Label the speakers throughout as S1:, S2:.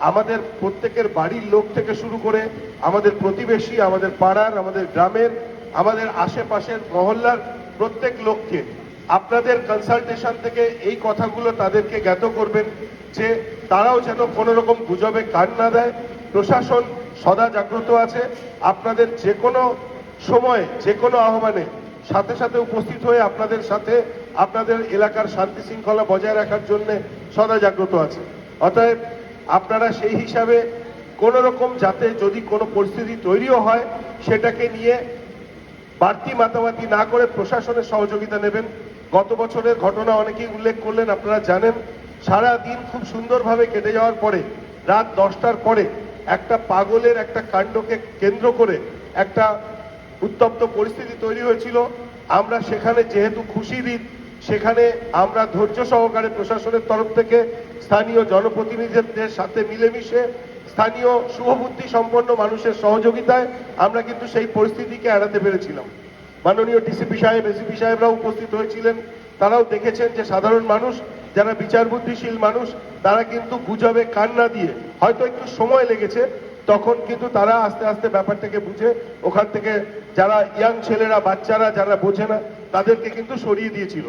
S1: আমাদের প্রত্যেকের বাড়ির লোক থেকে শুরু করে আমাদের প্রতিবেশী, আমাদের পাড়ার, আমাদের গ্রামের, আমাদের আশেপাশের মহল্লার প্রত্যেক লোককে আপনাদের কনসালটেশন থেকে এই কথাগুলো তাদেরকে জ্ঞাত করবেন যে তারাও যেন কোনো রকম গুজবে কান না দেয়। প্রশাসন সদা জাগ্রত আছে। আপনাদের যে কোনো সময়ে, যে কোনো আহ্বানে সাথে সাথে উপস্থিত হয়ে আপনাদের সাথে আপনাদের এলাকার শান্তি শৃঙ্খলা বজায় রাখার জন্য সদা জাগ্রত আছে। অতএব আপনারা সেই হিসাবে কোনো রকম যাতে যদি কোনো পরিস্থিতি তৈরিও হয়, সেটাকে নিয়ে বাড়তি মাতামাতি না করে প্রশাসনের সহযোগিতা নেবেন। গত বছরের ঘটনা অনেকেই উল্লেখ করলেন, আপনারা জানেন, সারা দিন খুব সুন্দরভাবে কেটে যাওয়ার পরে, রাত দশটার পরে একটা পাগলের একটা কাণ্ডকে কেন্দ্র করে একটা উত্তপ্ত পরিস্থিতি তৈরি হয়েছিল। আমরা সেখানে যেহেতু খুশির ঈদ সেখানে আমরা ধৈর্য সহকারে প্রশাসনের তরফ থেকে স্থানীয় জনপ্রতিনিধিদের সাথে মিলেমিশে স্থানীয় শুভবুদ্ধি সম্পন্ন মানুষের সহযোগিতায় আমরা কিন্তু সেই পরিস্থিতিকে এড়াতে পেরেছিলাম। মাননীয় ডিসিপি সাহেব এসিপি সাহেবরাও উপস্থিত হয়েছিলেন। তারাও দেখেছেন যে সাধারণ মানুষ, যারা বিচার বুদ্ধিশীল মানুষ, তারা কিন্তু গুজবে কান না দিয়ে হয়তো একটু সময় লেগেছে, তখন কিন্তু তারা আস্তে আস্তে ব্যাপারটাকে বুঝে ওখান থেকে যারা ইয়াং ছেলেরা, বাচ্চারা, যারা বোঝে না, তাদেরকে কিন্তু সরিয়ে দিয়েছিল।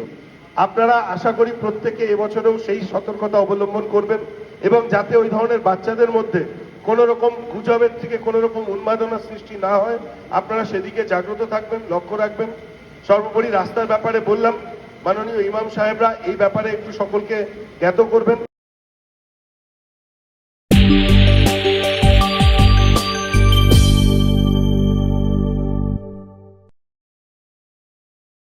S1: আপনারা আশা করি প্রত্যেকে এবছরেও সেই সতর্কতা অবলম্বন করবেন এবং যাতে ওই ধরনের বাচ্চাদের মধ্যে কোনো রকম গুজবের থেকে কোনো রকম উন্মাদনা সৃষ্টি না হয়, আপনারা সেদিকে জাগ্রত থাকবেন, লক্ষ্য রাখবেন। সর্বোপরি রাস্তার ব্যাপারে বললাম, মাননীয় ইমাম সাহেবরা এই ব্যাপারে একটু সকলকে জ্ঞাত করবেন।